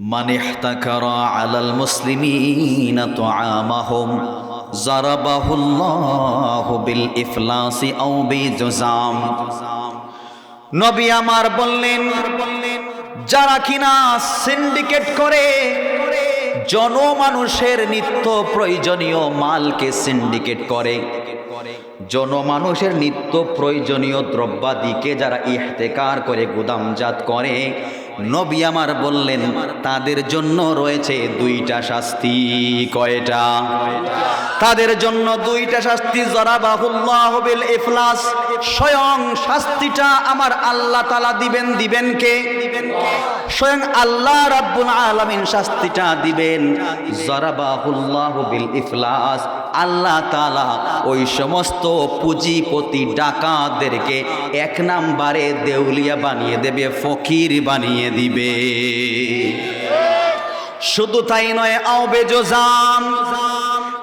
মানে আলাল মুসলিমিন তো আমাহম বিল ইফলাসি আও বিজাম নবী আমার বললেন, যারা কিনা সিন্ডিকেট করে, জনমানুষের নিত্য প্রয়োজনীয় মালকে সিন্ডিকেট করে। জনমানুষের নিত্য প্রয়োজনীয় দ্রব্যাদিকে যারা ইহতেকার করে, গুদামজাত করে নবী আমার বললেন, তাদের জন্য রয়েছে দুইটা শাস্তি। কয়টা? তাদের জন্য দুইটা শাস্তি। জরাবাহুল্লাহ বিল ইফলাস স্বয়ং শাস্তিটা আমার আল্লাহ তালা দিবেন। দিবেন কে? স্বয়ং আল্লাহ রাব্বুল আলামিন শাস্তিটা দিবেন। জরাবাহুল্লাহ বিল ইফলাস আল্লাহ তালা ওই সমস্ত পুঁজিপতি ডাকাতদেরকে এক নাম্বারে দেউলিয়া বানিয়ে দেবে, ফকির বানিয়ে দিবে। শুধু তাই নয় আবে জোজাম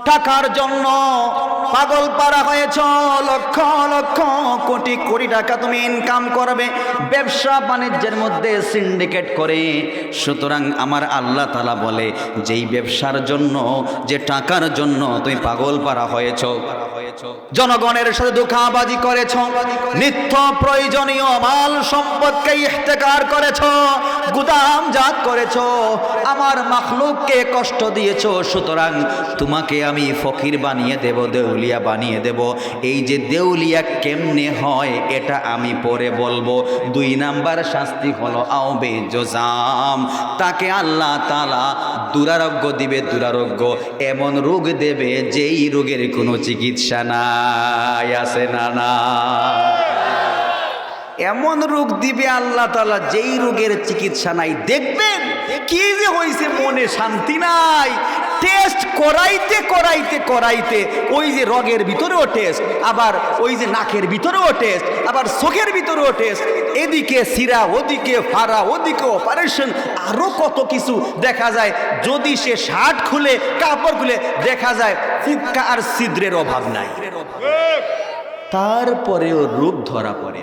টাকার জন্য পাগল পারা হয়েছ, লক্ষ লক্ষ কোটি কোটি টাকা তুমি ইনকাম করবে, ব্যবসা বাণিজ্যের মধ্যে সিন্ডিকেট করে। সুতরাং আমার আল্লাহ তালা বলে, যেই ব্যবসার জন্য, যে টাকার জন্য তুমি পাগল পারা হয়েছ, জনগণের সাথে ধোকাবাজি করেছ, নিত্য প্রয়োজনীয় মাল সম্পদকে ইহতেকার করেছ, গুদাম গুদামজাত করেছ, আমার মাখলুককে কষ্ট দিয়েছ, সুতরাং তোমাকে আমি ফকির বানিয়ে দেব দেউলিয়া বানিয়ে দেব। এই যে দেউলিয়া কেমনে হয়, এটা আমি পরে বলব। দুই নাম্বার শাস্তি হলো আওবে জোজাম। তাকে আল্লাহ তালা দুরারোগ্য দিবে, দুরারোগ্য। এমন রোগ দেবে যেই রোগের কোনো চিকিৎসা নাই, আছে না না এমন রোগ দিবে আল্লাহ তালা যেই রোগের চিকিৎসা নাই। দেখবেন কি যে হয়েছে মনে শান্তি নাই। টেস্ট করাইতে করাইতে করাইতে ওই যে রগের ভিতরেও টেস্ট আবার ওই যে নাকের ভিতরেও টেস্ট আবার চোখের ভিতরেও টেস্ট এদিকে সিরা ওদিকে ফাড়া ওদিকে অপারেশন আরও কত কিছু দেখা যায়। যদি সে শার্ট খুলে, কাপড় খুলে, দেখা যায় ফুক্কা আর ছিদ্রের অভাব নাই। তারপরেও রূপ ধরা পড়ে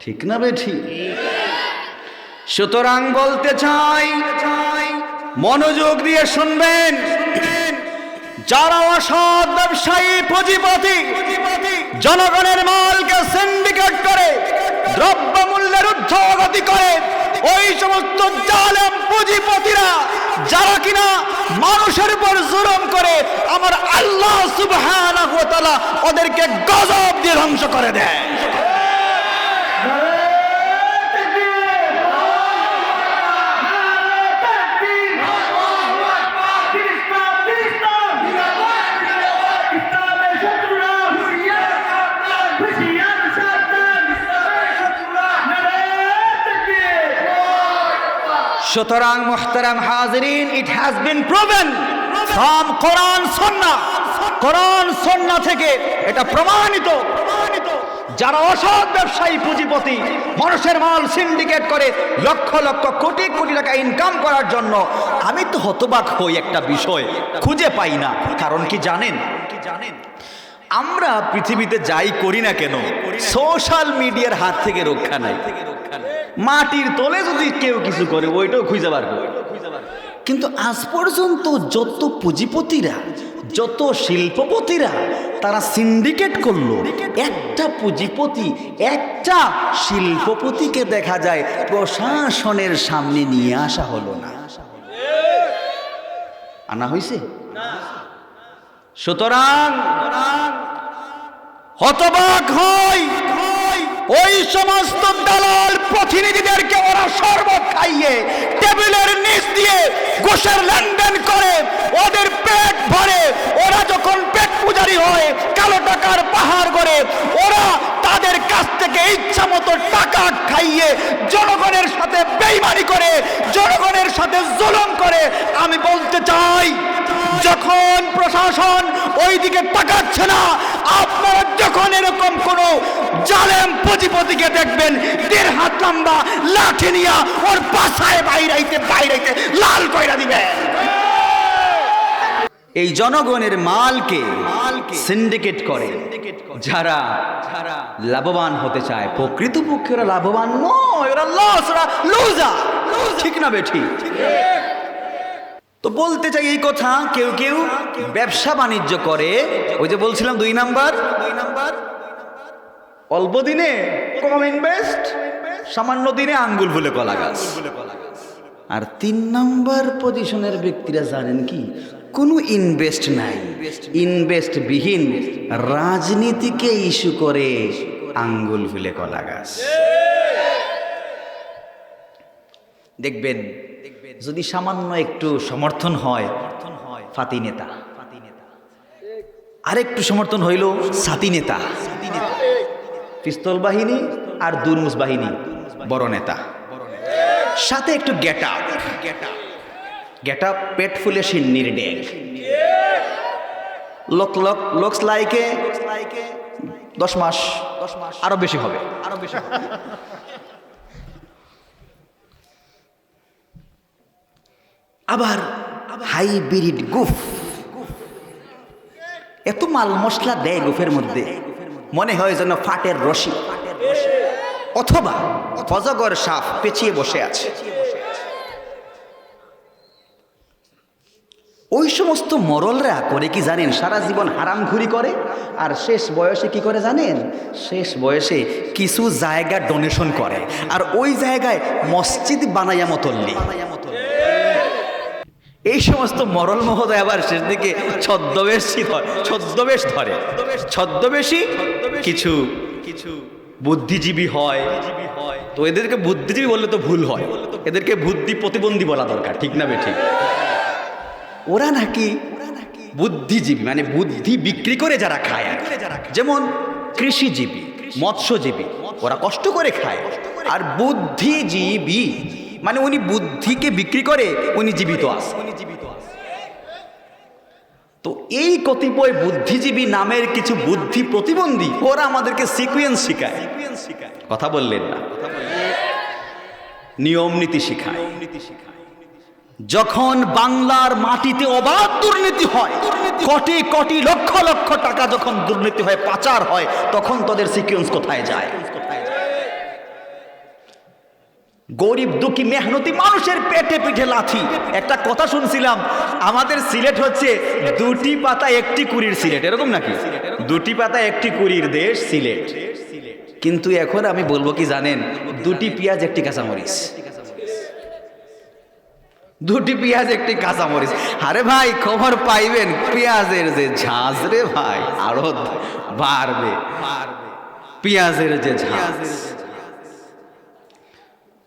ঠিক না বে ঠিক সুতরাং বলতে চাই মনোযোগ দিয়ে শুনবেন। যারা অসৎ ব্যবসায়ী, পুঁজিপতি, জনগণের মালকে সিন্ডিকেট করে দ্রব্য মূল্যের ঊর্ধ্বগতি করে, ওই সমস্ত জালেম পুঁজিপতিরা, যারা কিনা মানুষের উপর জুলুম করে, আমার আল্লাহ সুবহানাহু ওয়া তাআলা ওদেরকে গজব দিয়ে ধ্বংস করে দেয়। সুতরাং মোহতারাম হাজরিন it has been proven from Quran সন্না কোরআন সন্না থেকে এটা প্রমাণিত। যারা অসৎ ব্যবসায়ী পুঁজিপতি মানুষের মাল সিন্ডিকেট করে লক্ষ লক্ষ কোটি কোটি টাকা ইনকাম করার জন্য আমি তো হতবাক হই একটা বিষয় খুঁজে পাই না। কারণ কি জানেন? কি জানেন আমরা পৃথিবীতে যাই করি না কেন? সোশ্যাল মিডিয়ার হাত থেকে রক্ষা নাই। মাটির তলে যদি কেউ কিছু করে, ওইটাও খুঁজে বার করে কিন্তু আজ পর্যন্ত যত পুঁজিপতিরা, যত শিল্পপতিরা, তারা সিন্ডিকেট করল, একটা পুঁজিপতি, একটা শিল্পপতিকে দেখা যায় প্রশাসনের সামনে নিয়ে আসা হলো না। আনা হয়েছে সুতরাং, হতবাক হয় ওই সমস্ত দালাল প্রতিনিধিদেরকে ওরা শরবত খাইয়ে টেবিলের নিচ দিয়ে ঘুষের লেনদেন করে, ওদের পেট ভরে, ওরা যখন পেট পূজারি হয়, কালো টাকার পাহাড় করে ওরা তাদের কাছ থেকে ইচ্ছা মতো টাকা খাইয়ে জনগণের সাথে বেইমানি করে, জনগণের সাথে জুলুম করে। আমি বলতে চাই যখন প্রশাসন ওই দিকে তাকাচ্ছে না আপনারা যখন এরকম কোন জালেম পুঁজিপতিকে দেখবেন দেড় হাত লম্বা লাঠি নিয়া ওর বাসায় বাইরাইতে বাইরাইতে লাল কইরা দিবেন এই জনগণের মালকে সিন্ডিকেট করে যারা লাভবান হতে চায়। প্রকৃতপক্ষে ওরা লাভবান নয় ওরা লস ওরা লুজার ঠিক না বেঠি? তো বলতে চাই এই কথা, কেউ কেউ ব্যবসা বাণিজ্য করে। ওই যে বলছিলাম দুই নাম্বার। দুই নাম্বার অল্প দিনে কম ইনভেস্ট সামান্য দিনে আঙ্গুল ফুলে কলা গাছ। আর তিন নাম্বার পজিশনের ব্যক্তিরা জানেন কি? কোনো ইনভেস্ট নাই। ইনভেস্ট বিহীন। রাজনীতিকে ইস্যু করে আঙ্গুল ফুলে কলা গাছ। দেখবেন যদি সামান্য একটু সমর্থন হয় ফাতি নেতা। আরেকটু সমর্থন হইল সাতি নেতা। পিস্তল বাহিনী আর দুরমুস বাহিনী বড় নেতা। সাথে একটু গেট আপ গেট আপ পেট ফুলে সিন্নির ডেক লোক লোক লোকস লাইকে দশ মাস দশ মাস। আরও বেশি হবে। আরও বেশি আবার হাইব্রিড গুফ। এত মাল মশলা দেয় গুফের মধ্যে। মনে হয় যেন ফাটের রশি। অথবা অজগর সাপ পেঁচিয়ে বসে আছে। ওই সমস্ত মরলরা করে কি জানেন? সারা জীবন হারাম ঘুরি করে? আর শেষ বয়সে কি করে জানেন? শেষ বয়সে কিছু জায়গা ডোনেশন করে। আর ওই জায়গায় মসজিদ বানাইয়া মতল্লি। এই সমস্ত মরল মহোদয় আবার শেষ দিকে ছদ্মবেশী ছদ্মবেশ ধরে, ছদ্মবেশী কিছু কিছু বুদ্ধিজীবী হয়। তো এদেরকে বুদ্ধিজীবী বললে তো ভুল হয়। এদেরকে বুদ্ধি প্রতিবন্ধী বলা দরকার, ঠিক না বে ঠিক ওরা নাকি বুদ্ধিজীবী মানে বুদ্ধি বিক্রি করে যারা খায় আর। যেমন কৃষিজীবী, মৎস্যজীবী, ওরা কষ্ট করে খায়। আর বুদ্ধিজীবী মানে উনি বুদ্ধিকে বিক্রি করে উনি জীবিত আছে তো এই কতিপয় বুদ্ধিজীবী নামের কিছু বুদ্ধি প্রতিবন্ধী, ওরা আমাদেরকে সিকুয়েন্স শিখায়। সিকুয়েন্স শিখায় কথা বললেন না। নিয়ম নীতি শিখায়। যখন বাংলার মাটিতে অবাধ দুর্নীতি হয়, কোটি কোটি লক্ষ লক্ষ টাকা যখন দুর্নীতি হয় পাচার হয়, তখন তাদের সিকুয়েন্স কোথায় যায়? গরিব, দুঃখী, মেহনতি মানুষের পেটে পিঠে লাথি। একটা কথা শুনছিলাম, আমাদের সিলেট হচ্ছে দুটি পাতা একটি কুড়ির সিলেট, এরকম নাকি? দুটি পাতা একটি কুড়ির দেশ সিলেট। কিন্তু এখন আমি বলব কি জানেন, দুটি পেঁয়াজ, একটি কাঁচামরিচ। দুটি পেঁয়াজ, একটি কাঁচামরিচ। আরে ভাই, খবর পাইবেন, পেঁয়াজের যে ঝাঁজ রে ভাই আরও বাড়বে। পেঁয়াজের যে ঝাঁজ।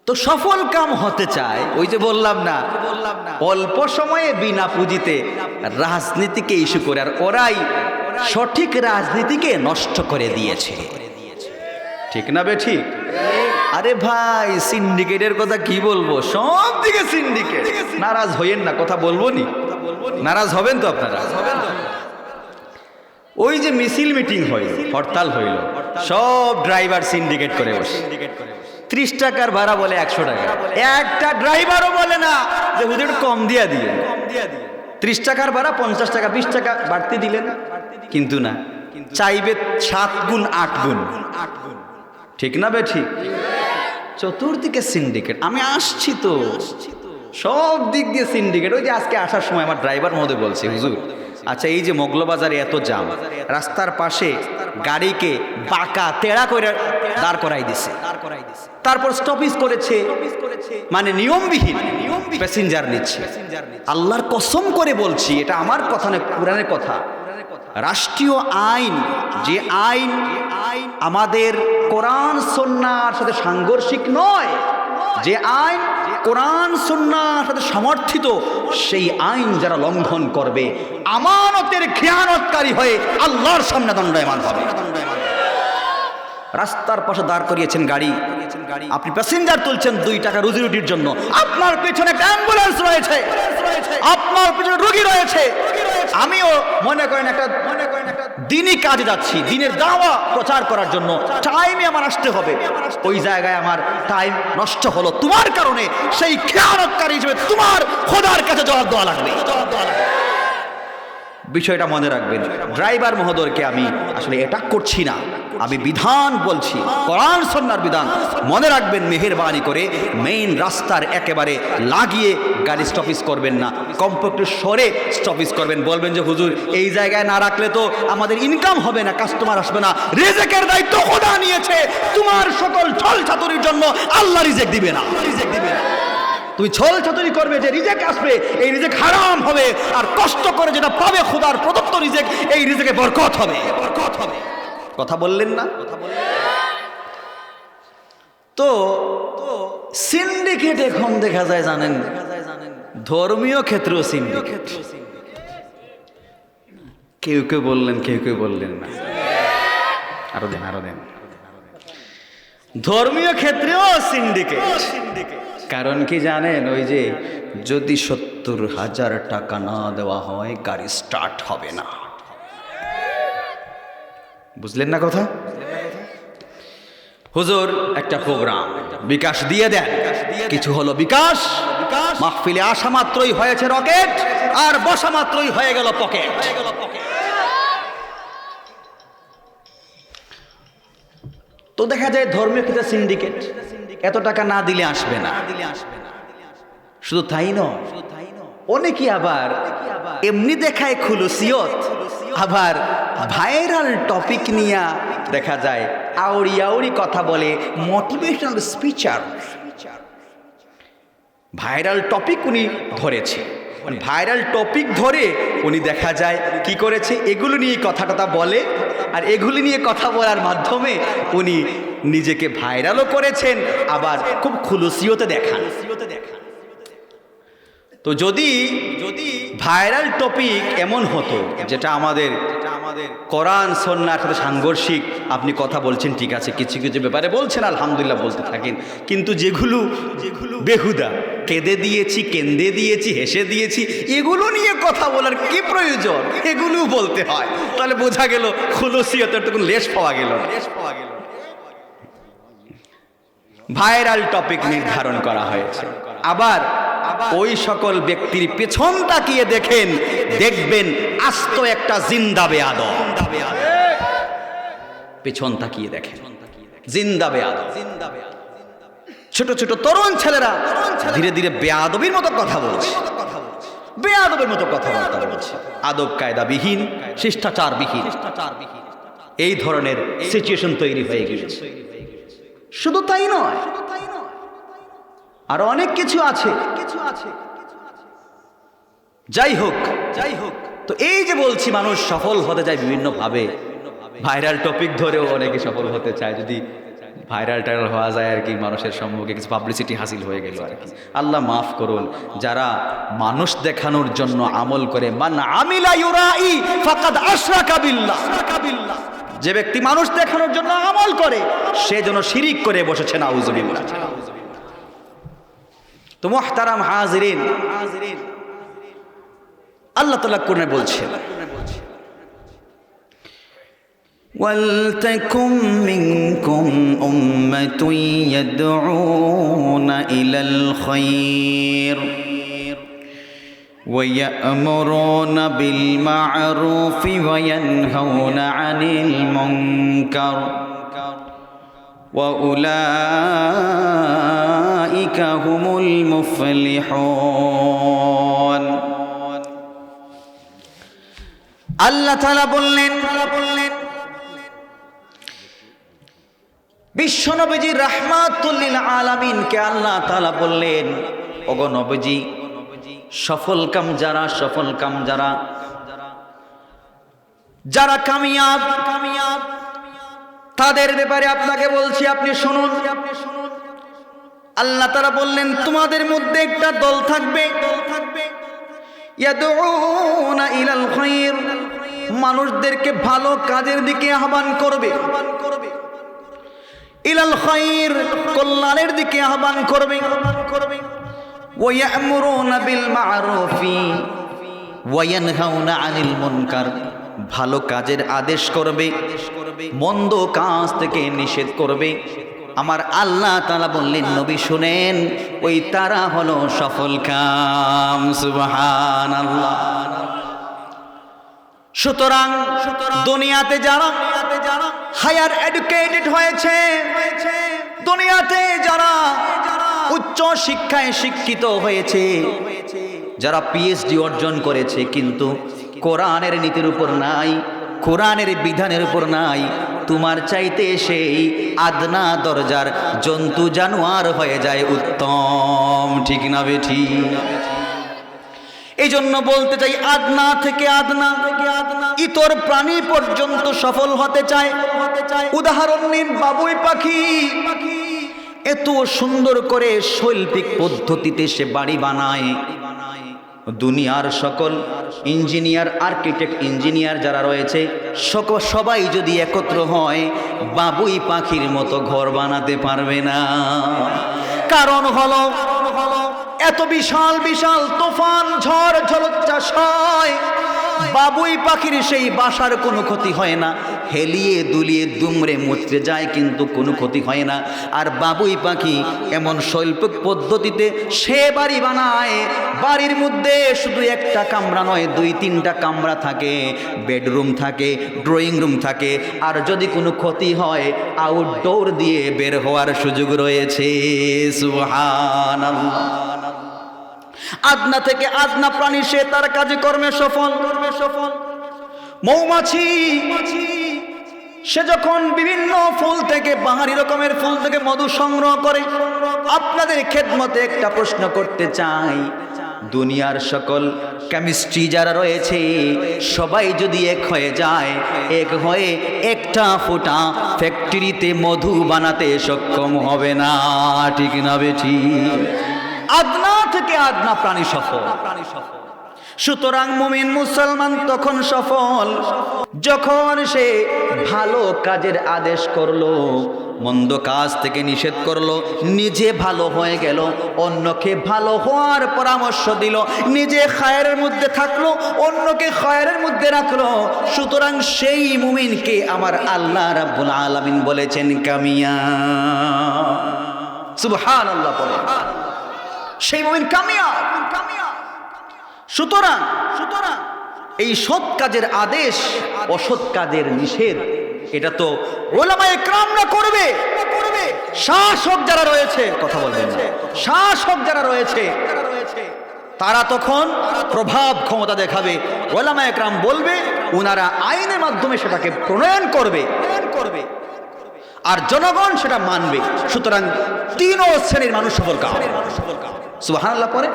তো সফল কাম হতে চায়। ওই যে বললাম না বললাম অল্প সময়ে বিনা পুঁজিতে রাজনীতিকে ইস্যু করে, আর ওরাই সঠিক রাজনীতিকে নষ্ট করে দিয়েছে। ঠিক না বে ঠিক? আরে ভাই সিন্ডিকেটের কথা কি বলব? সব দিকে সিন্ডিকেট নারাজ হইয়েন না, কথা বলব নি? নারাজ হবেন তো আপনারা? ওই যে মিছিল মিটিং হইল, হরতাল হইল, সব ড্রাইভার সিন্ডিকেট করে বসে। ত্রিশ টাকার ভাড়া বলে একশো টাকা। একটা ড্রাইভারও বলে না যে একটু কম দিয়া দিয়ে ত্রিশ টাকার ভাড়া, পঞ্চাশ টাকা, বিশ টাকা, বাড়তি দিলেন কিন্তু না। চাইবে সাত গুণ, আট গুণ। ঠিক না বে, ঠিক? চতুর্দিকে সিন্ডিকেট আমি আসছি তো। সব দিক দিয়ে সিন্ডিকেট ওই যে আজকে আসার সময় আমার ড্রাইভার মধ্যে বলছে, হুজুর আচ্ছা এই যে মোগলবাজারে এত জাম, রাস্তার পাশে গাড়িকে বাঁকা তেড়া করে দাঁড় করাই দিছে। তারপর স্টপিস করেছে মানে নিয়মবিহীন প্যাসেঞ্জার নিচ্ছে। আল্লাহর কসম করে বলছি, এটা আমার কথা নয়, কোরআনের কথা। রাষ্ট্রীয় আইন, যে আইন আমাদের কোরআন সন্ন্যার সাথে সাংঘর্ষিক নয়, যে আইন কোরআন সন্ন্যার সাথে সমর্থিত সেই আইন যারা লঙ্ঘন করবে, আমানতের খেয়ানতকারী হয়ে আল্লাহর সামনে দণ্ডায়মান হবে। রাস্তার পাশে দাঁড় করিয়েছেন গাড়ি। আপনি প্যাসেঞ্জার তুলছেন দুই টাকা রুজি রুটির জন্য। আপনার পেছনে একটা অ্যাম্বুলেন্স রয়েছে। আপনার পেছনে রুগী রয়েছে। আমিও মনে করেন একটা মনে দিনই কাজে যাচ্ছি, দিনের দাওয়া প্রচার করার জন্য। টাইমে আমার আসতে হবে। ওই জায়গায় আমার টাইম নষ্ট হলো তোমার কারণে। সেই খেয়ারতকারী হিসেবে তোমার খোদার কাছে জবাব দেওয়া লাগবে জবাব দেওয়া লাগবে। বিষয়টা মনে রাখবেন। ড্রাইভার মহোদয়কে আমি আসলে এটা করছি না। আমি বিধান বলছি, কোরআন সন্ন্যার বিধান। মনে রাখবেন, মেহেরবানি করে মেইন রাস্তার একেবারে লাগিয়ে গাড়ি স্টপিস করবেন না। কমপক্ষে সরে স্টপিস করবেন। বলবেন যে, হুজুর, এই জায়গায় না রাখলে তো আমাদের ইনকাম হবে না কাস্টমার আসবে না। রেজেকের দায়িত্ব খোদা নিয়েছে। তোমার সকল ছল ছাতুরির জন্য আল্লাহ রিজেক দিবে না রিজেক দিবে না। তুমি ছল ছাতুরি করবে যে রিজেক আসবে এই রিজেক হারাম হবে। আর কষ্ট করে যেটা পাবে খোদার প্রদত্ত রিজেক এই রিজেকে বরকত হবে বরকত হবে। কথা বললেন না? কথা বললেন তো তো সিন্ডিকেট এখন দেখা যায় জানেন? ধর্মীয় ক্ষেত্রেও সিন্ডিকেট কেউ কেউ বললেন কেউ কেউ বললেন না। আরও দেন আরও দেন। ধর্মীয় ক্ষেত্রেও সিন্ডিকেট সিন্ডিকেট কারণ কি জানেন? ওই যে যদি সত্তর হাজার টাকা না দেওয়া হয়, গাড়ি স্টার্ট হবে না। বুঝলেন না কথা? হুজুর, একটা প্রোগ্রাম বিকাশ দিয়ে দেন। কিছু হলো বিকাশ। মাহফিলে আসা মাত্রই হয়েছে রকেট, আর বসা মাত্রই হয়ে গেল পকেট। তো দেখা যায় ধর্মীয় ক্ষেত্রে সিন্ডিকেট এত টাকা না দিলে আসবে না। দিলে আসবে না শুধু তাই নয়, অনেকে আবার এমনি দেখায় খুলুসিয়ত, আবার ভাইরাল টপিক নিয়ে দেখা যায় আউরি আউরি কথা বলে মোটিভেশনাল স্পিচার ভাইরাল টপিক উনি ধরেছে। ভাইরাল টপিক ধরে উনি দেখা যায় কি করেছে, এগুলো নিয়ে কথা টথা বলে, আর এগুলি নিয়ে কথা বলার মাধ্যমে উনি নিজেকে ভাইরালও করেছেন, আবার খুব খুলুসিওতে দেখান। তো যদি যদি ভাইরাল টপিক এমন হতো, যেটা আমাদের আমাদের কোরআন সন্ন্যার সাথে সাংঘর্ষিক, আপনি কথা বলছেন, ঠিক আছে, কিছু কিছু ব্যাপারে বলছেন, আলহামদুলিল্লাহ বলতে থাকেন, কিন্তু যেগুলো যেগুলো বেহুদা, কেঁদে দিয়েছি, কেন্দে দিয়েছি, হেসে দিয়েছি, এগুলো নিয়ে কথা বলার কি প্রয়োজন? এগুলো বলতে হয়। তাহলে বোঝা গেল খুলসিয়তের তখন লেশ পাওয়া গেল লেশ পাওয়া গেল ভাইরাল টপিক নির্ধারণ করা হয়েছে। আবার ওই সকল ব্যক্তির পেছন তাকিয়ে দেখেন, দেখবেন আস্ত একটা জিন্দা বেয়াদ পেছন তাকিয়ে দেখেন জিন্দা বেয়াদ ছোট ছোট তরুণ ছেলেরা ধীরে ধীরে বেয়াদবির মতো কথা বলছে। বেয়াদবের মতো কথা কথাবার্তা বলছে। আদব কায়দাবিহীন, শিষ্টাচারবিহীন। এই ধরনের সিচুয়েশন তৈরি হয়ে গিয়েছে। শুধু তাই নয়, আর অনেক কিছু আছে। কিছু আছে যাই হোক যাই হোক, তো এই যে বলছি, মানুষ সফল হতে চায় বিভিন্ন ভাবে ভাইরাল টপিক ধরেও অনেকে সফল হতে চায়, যদি ভাইরাল টাইরাল হওয়া যায় আর কি, মানুষের সম্মুখে কিছু পাবলিসিটি হাসিল হয়ে গেল আর কি। আল্লাহ মাফ করুন, যারা মানুষ দেখানোর জন্য আমল করে, মান আমিলা ইউরাই, ফাকাদ আশরাকা বিল্লাহ। যে ব্যক্তি মানুষ দেখানোর জন্য আমল করে সে যেন শিরিক করে বসেছে না উজুবিল্লাহ তো মোহতারাম হাজরিন আল্লাহ তালা কোরআনে বলছেন ولتكن منكم أمة يدعون إلى الخير ويأمرون بالمعروف وينهون عن المنكر وأولئك هم المفلحون আল্লাহ তালা বললেন বললেন বিশ্বনবীজি রাহমাতুল্লিল আলামিনকে আল্লাহ তালা বললেন ওগো নবীজি সফল কাম যারা, সফল কাম যারা। যারা কামিয়াব কামিয়াব। তাদের ব্যাপারে আপনাকে বলছি, আপনি শুনুন। আপনি শুনুন আল্লাহ তারা বললেন, তোমাদের মধ্যে একটা দল থাকবে। দল থাকবে মানুষদেরকে ভালো কাজের দিকে আহ্বান করবে। আহ্বান করবে ইলাল কল্যাণের দিকে আহ্বান করবে আহ্বান করবে। আনিল ভালো কাজের আদেশ করবে, মন্দ কাজ থেকে নিষেধ করবে। আমার আল্লাহ তালা বললেন, নবী শুনেন, ওই তারা হলো সফল কাম সুবহান সুতরাং দুনিয়াতে যারা হায়ার এডুকেটেড হয়েছে, দুনিয়াতে যারা উচ্চ শিক্ষায় শিক্ষিত হয়েছে। যারা পিএইচডি অর্জন করেছে, কিন্তু কোরআনের নীতির উপর নাই, কোরআনের বিধানের উপর নাই, তোমার চাইতে সেই আদনা দরজার জন্তু জানোয়ার হয়ে যায় উত্তম। ঠিক না বেঠি? এই জন্য বলতে চাই, আদনা থেকে আদনা, ইতর প্রাণী পর্যন্ত সফল হতে চায়। উদাহরণ নিন বাবুই পাখি পাখি। এত সুন্দর করে শৈল্পিক পদ্ধতিতে সে বাড়ি বানায়। দুনিয়ার সকল ইঞ্জিনিয়ার, আর্কিটেক্ট, ইঞ্জিনিয়ার যারা রয়েছে, সক, সবাই যদি একত্র হয়, বাবুই পাখির মতো ঘর বানাতে পারবে না। কারণ হলো, এত বিশাল বিশাল তুফান, ঝড় ঝড়চ্চাস হয়। বাবুই পাখির সেই বাসার কোনো ক্ষতি হয় না। হেলিয়ে দুলিয়ে দুমড়ে মুচড়ে যায় কিন্তু কোনো ক্ষতি হয় না। আর বাবুই পাখি এমন শৈল্পিক পদ্ধতিতে সে বাড়ি বানায়। বাড়ির মধ্যে শুধু একটা কামরা নয়, দুই তিনটা কামরা থাকে। বেডরুম থাকে, ড্রয়িং রুম থাকে। আর যদি কোনো ক্ষতি হয় আউটডোর দিয়ে বের হওয়ার সুযোগ রয়েছে। সুবহানাল্লাহ। আদনা থেকে আদনা প্রাণী, সে তার কাজে কর্মে সফল। কর্মে সফল মৌমাছি, সে যখন বিভিন্ন ফুল থেকে, বাহারি রকমের ফুল থেকে মধু সংগ্রহ করে, আপনাদের খেদমতে একটা প্রশ্ন করতে চাই। দুনিয়ার সকল কেমিস্ট্রি যারা রয়েছে, সবাই যদি এক হয়ে যায়, এক হয়ে একটা ফোঁটা ফ্যাক্টরিতে মধু বানাতে সক্ষম হবে না, ঠিক না বেঠি? আদনা থেকে আদনা প্রাণী সফল। প্রাণী সফল। সুতরাং মুমিন মুসলমান তখন সফল। যখন সে ভালো কাজের আদেশ করল, মন্দ কাজ থেকে নিষেধ করল, নিজে ভালো হয়ে গেল, অন্যকে ভালো হওয়ার পরামর্শ দিল, নিজে খায়ের মধ্যে থাকল, অন্যকে খায়ের মধ্যে রাখল। সুতরাং সেই মুমিনকে আমার আল্লাহ রাব্বুল আলামিন বলেছেন কামিয়া সুবহানাল্লাহ বলে সেই মুমিন কামিয়া সুতরাং সুতরাং এই সৎ কাজের আদেশ অসৎ কাজের নিষেধ, এটা তো ওলামায়ে ক্রামরা করবে। করবে শাসক যারা রয়েছে, কথা বলবেন শাসক যারা রয়েছে, তারা তখন প্রভাব ক্ষমতা দেখাবে। ওলামায়ে ক্রাম বলবে ওনারা আইনের মাধ্যমে সেটাকে প্রণয়ন করবে করবে। আর জনগণ সেটা মানবে। সুতরাং তিনও শ্রেণির মানুষ সফল কাম। সুবহানাল্লাহ পরে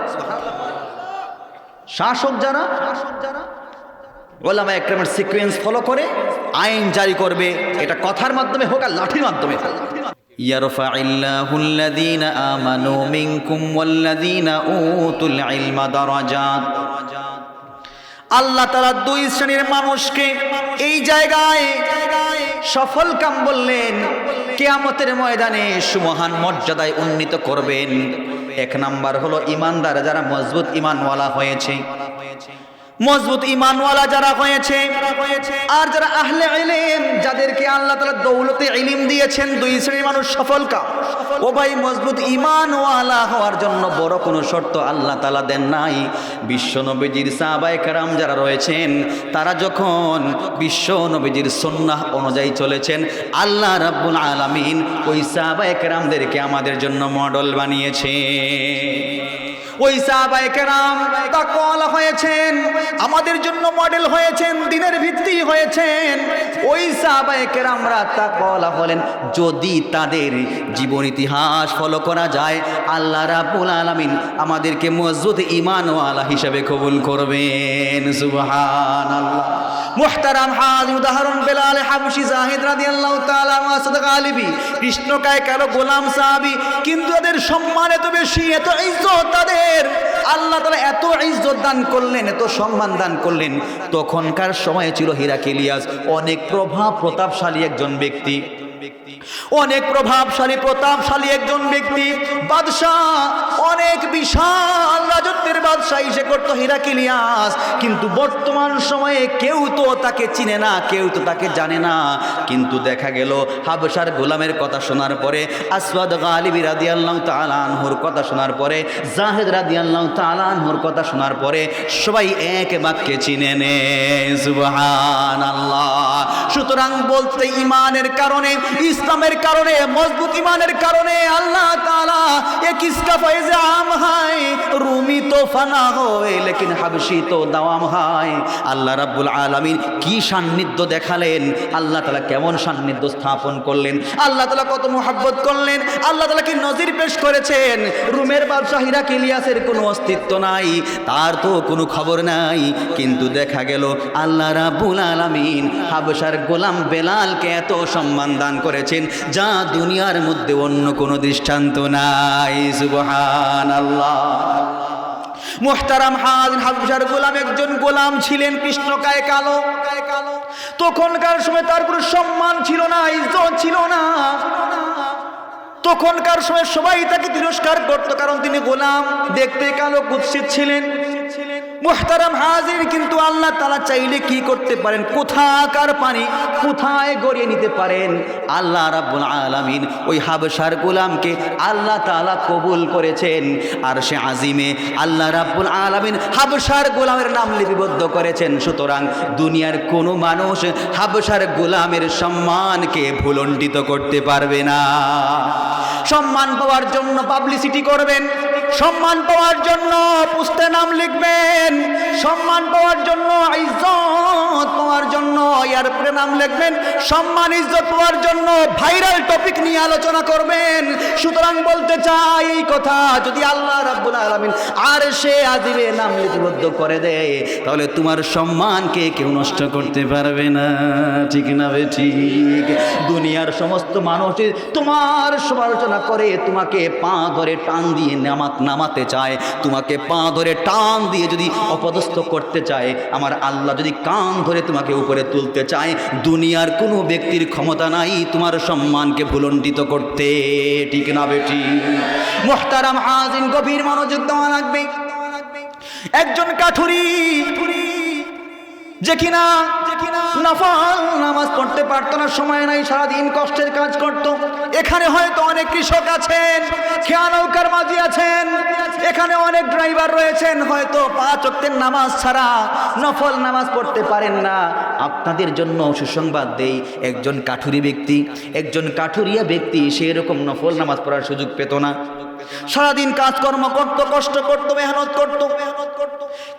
শাসক যারা ওলামা একরামের সিকোয়েন্স ফলো করে আইন জারি করবে এটা কথার মাধ্যমে হোক আর লাঠির মাধ্যমে হোক يرفع الله الذين آمنوا منكم والذين أوتوا العلم درجات আল্লাহ তারা দুই শ্রেণীর মানুষকে এই জায়গায় সফল কাম বললেন কেয়ামতের ময়দানে সুমহান মর্যাদায় উন্নীত করবেন এক নাম্বার হলো ইমানদার যারা মজবুত ইমানওয়ালা হয়েছে। মজবুত ইমানওয়ালা যারা হয়েছে আর যারা আহলে ইলিম যাদেরকে আল্লাহ তালা দৌলতে ইলিম দিয়েছেন দুই শ্রেণির মানুষ সফল কাম। ও ভাই মজবুত ইমানওয়ালা হওয়ার জন্য বড় কোনো শর্ত আল্লাহ তালা দেন নাই। বিশ্ব নবীজির সাহাবায়ে কেরাম যারা রয়েছেন তারা যখন বিশ্ব নবীজির সুন্নাহ অনুযায়ী চলেছেন আল্লাহ রাব্বুল আলামিন ওই সাহাবায়ে কেরামদেরকে আমাদের জন্য মডেল বানিয়েছে ওই সাহাবায়ে কেরাম তাকওয়ালা হয়েছেন আমাদের জন্য মডেল হয়েছেন, দিনের ভিত্তি হয়েছেন। ওই সাহাবায়ে কেরামরা তাকওয়ালা হলেন, যদি তাদের জীবন ইতিহাস ফলো করা যায়, আল্লাহ রাব্বুল আলামিন আমাদেরকে মজবুত ঈমানওয়ালা হিসেবে কবুল করবেন। সুবহানাল্লাহ। মুহতারাম হাজ, উদাহরণ বেলাল হাবশি জাহিদ রাদিয়াল্লাহু তাআলা মাসুদ গালিবি, কৃষ্ণকায় কারও গোলাম সাহাবী, কিন্তু তাদের সম্মান এত বেশি, এত ইজ্জত তাদের। আল্লাহ তারা এত ইজ্জত দান করলেন, এত সম্মান দান করলেন। তখনকার সময়ে ছিল হিরাকেলিয়াস, অনেক প্রভাব প্রতাপশালী একজন ব্যক্তি। অনেক প্রভাবশালী, প্রতাপশালী একজন ব্যক্তি। বাদশাহ অনেক বিশাল রাজত্বের বাদশাহ এসে করতো হিরাকিলিয়াস। কিন্তু বর্তমান সময়ে কেউ তো তাকে চিনে না, কেউ তো তাকে জানে না। কিন্তু দেখা গেল হাবসার গোলামের কথা শোনার পরে, আসওয়াদ গালিবি রাদিয়াল্লাহু তাআলা আনহুর কথা শোনার পরে, জাহেদ রাদিয়াল্লাহু তাআলা আনহুর কথা শোনার পরে, সবাই এক বাক্যে চিনে নে, সুবহানাল্লাহ। সুতরাং বলতে ইমানের কারণে ইসলামের কারণে, মজবুত ইমানের কারণে আল্লাহ তালা এক ইসকা ফয়েজে আম হায়, রুমি তো ফানা হয়, লেকিন হাবশি তো দাওয়াম হয়। আল্লাহ রাব্বুল আলামিন কি সান্নিধ্য দেখালেন? আল্লাহ তালা কেমন সান্নিধ্য স্থাপন করলেন? আল্লাহ তালা কত মোহাব্বত করলেন? আল্লাহ তালা কি নজির পেশ করেছেন? রুমের বাদশাহ হিরাকিলিয়াসের কোনো অস্তিত্ব নাই, তার তো কোনো খবর নাই। কিন্তু দেখা গেল, আল্লাহ রাব্বুল আলামিন হাবসার গোলাম বেলালকে এত সম্মান দান করেছেন। যা দুনিয়ার মধ্যে অন্য কোনো দৃষ্টান্ত নাই। সুবহানাল্লাহ। মোহতারাম হাজিন হাবসার গোলাম একজন গোলাম ছিলেন, কৃষ্ণকায় কালো। তখনকার সময় তার কোনো সম্মান ছিল না, ইজ্জত ছিল না। তখনকার সময় সবাই তাকে তিরস্কার করত, কারণ তিনি গোলাম, দেখতে কালো, কুৎসিত ছিলেন। মোহতারাম হাজির, কিন্তু আল্লাহ তালা চাইলে কি করতে পারেন? কোথাকার পানি? কোথায় গড়িয়ে নিতে পারেন? আল্লাহ রাব্বুল আলামিন ওই হাবসার গোলামকে আল্লাহ তালা কবুল করেছেন। আর সে আজিমে আল্লাহ রাব্বুল আলামিন হাবসার গোলামের নাম লিপিবদ্ধ করেছেন। সুতরাং দুনিয়ার কোনো মানুষ হাবসার গোলামের সম্মানকে ভুলণ্ডিত করতে পারবে না। সম্মান পাওয়ার জন্য পাবলিসিটি করবেন। সম্মান পাওয়ার জন্য পুস্তে নাম লিখবেন। সম্মান পাওয়ার জন্য ইজ্জত পাওয়ার জন্য এয়ারপোর্টে নাম লিখবেন। সম্মান, ইজ্জত পাওয়ার জন্য ভাইরাল টপিক নিয়ে আলোচনা করবেন। সুতরাং বলতে চাই এই কথা, যদি আল্লাহ রাব্বুল আলামিন আর সে আজিবে নাম লিপিবদ্ধ করে দেয়, তাহলে তোমার সম্মানকে কেউ নষ্ট করতে পারবে না। ঠিক না বে ঠিক? দুনিয়ার সমস্ত মানুষ তোমার সমালোচনা করে তোমাকে পা ধরে টান দিয়ে নামাত নামাতে চায়, তোমাকে পা ধরে টান দিয়ে যদি অপদস্থ করতে চায়, আমার আল্লাহ যদি কান ধরে তোমাকে উপরে তুলতে চায়, দুনিয়ার কোনো ব্যক্তির ক্ষমতা নাই তোমার সম্মানকে ভুলণ্ডিত করতে। ঠিক না বেটি? মোহতারাম হাজিন, গভীর মনোযোগ দেওয়া লাগবে। একজন কাঠুরি, যে কিনা নামাজ পড়তে পারতো না, সময় নাই, সারাদিন কষ্টের কাজ করত। এখানে হয়তো অনেক কৃষক আছেন, খেয়া মাঝি আছেন, এখানে অনেক ড্রাইভার রয়েছেন, হয়তো পাঁচ অক্টের নামাজ ছাড়া নফল নামাজ পড়তে পারেন না। আপনাদের জন্য সুসংবাদ দেই, একজন কাঠুরি ব্যক্তি, একজন কাঠুরিয়া ব্যক্তি সেই রকম নফল নামাজ পড়ার সুযোগ পেত না। সারাদিন কাজকর্ম করত, কষ্ট করত, মেহনত করত।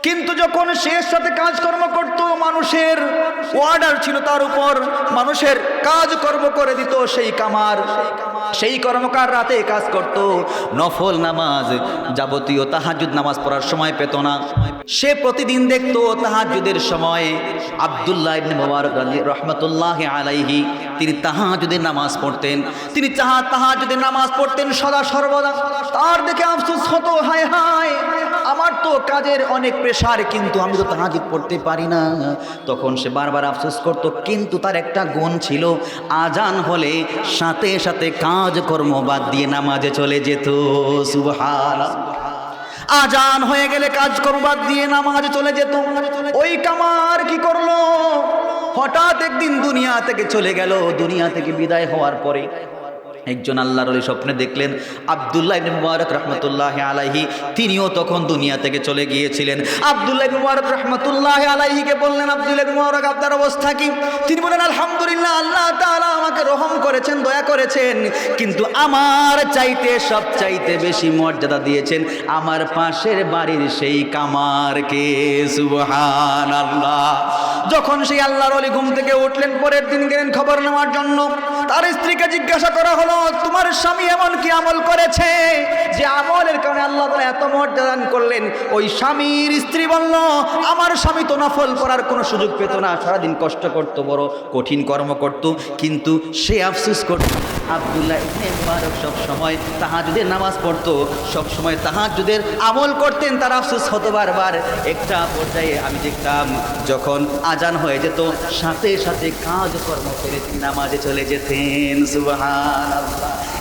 কিন্তু যখন শেষ সাথে কাজকর্ম করত, মানুষের অর্ডার ছিল তার উপর। মানুষের কাজকর্ম করে দিত সেই কামার। সেই কর্মকার রাতে কাজ করত। নফল নামাজ যাবতীয় তাহাজুদ নামাজ পড়ার সময় পেত না। সে প্রতিদিন দেখতো তাহাজুদের সময় আবদুল্লাহ ইবনে মুবারক রহমতুল্লাহ আলাইহি, তিনি তাহাজুদের নামাজ পড়তেন। তিনি তাহা তাহাজুদের নামাজ পড়তেন সদা সর্বদা। তার দেখে আফসোস হতো, হায় হায়, আমার তো কাজের অনেক প্রেশার, কিন্তু আমি তো তাহাজুদ পড়তে পারি না। তখন সে বারবার আফসোস করত, কিন্তু তার একটা গুণ ছিল, আজান হলে সাথে সাথে কাজকর্ম বাদ দিয়ে নামাজে চলে যেত। সুবহান আজান হয়ে গেলে কাজ করবার দিয়ে নামাজ চলে যেত। ওই কামার কি করল? হঠাৎ একদিন দুনিয়া থেকে চলে গেল। দুনিয়া থেকে বিদায় হওয়ার পরে একজন আল্লাহর ওই স্বপ্নে দেখলেন আবদুল্লাহ ইবনে মুবারক রহমতুল্লাহ আলাইহি, তিনিও তখন দুনিয়া থেকে চলে গিয়েছিলেন। আবদুল্লাহ ইবনে মুবারক রহমতুল্লাহ আলাইহিকে বললেন, আবদুল্লাহ ইবনে মুবারক, আপনার অবস্থা কি? তিনি বলেন আলহামদুলিল্লাহ, আল্লাহ তাআলা আমাকে রহম করেছেন, দয়া করেছেন, কিন্তু আমার চাইতে সব চাইতে বেশি মর্যাদা দিয়েছেন আমার পাশের বাড়ির সেই কামারকে। সুবহানাল্লাহ। যখন সেই আল্লাহর অলি ঘুম থেকে উঠলেন, পরের দিন গেলেন খবর নেওয়ার জন্য। তার স্ত্রীকে জিজ্ঞাসা করা হলো তোমার স্বামী এমন কি আমল করেছে? যে আমলের কারণে আল্লাহ তাআলা এত মর্যাদা দান করলেন। ওই স্বামীর স্ত্রী বলল, আমার স্বামী তো নফল করার কোনো সুযোগ পেত না। সারাদিন কষ্ট করত, বড় কঠিন কর্ম করত, কিন্তু সে আফসোস করত আবদুল্লাহ ইবনে মুবারক সব সময় তাহাজুদের নামাজ পড়তো। সব সময় তাহাজুদের আমল করতেন, তার আফসুস হতো বারবার। একটা পর্যায়ে আমি দেখতাম, যখন আজান হয়ে যেত, সাথে সাথে কাজ কর্ম করে তিনি নামাজে চলে যেতেন। সুবহান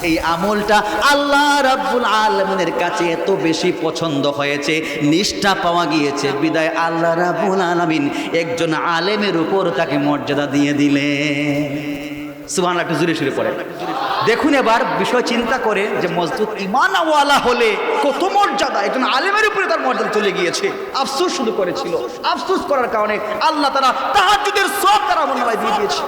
এই আমলটা আল্লাহ রাব্বুল আলমিনের কাছে এত বেশি পছন্দ হয়েছে, নিষ্ঠা পাওয়া গিয়েছে। বিদায় আল্লাহ রাব্বুল আলমিন একজন আলেমের উপর তাকে মর্যাদা দিয়ে পড়ে দেখুন এবার বিষয় চিন্তা করে যে মজদুদ ইমানওয়ালা হলে কত মর্যাদা, একজন আলেমের উপরে তার মর্যাদা চলে গিয়েছে। আফসোস শুধু করেছিল। আফসোস করার কারণে আল্লাহ তারা তাহাজুদের সব তারা মনে হয় দিয়ে দিয়েছে।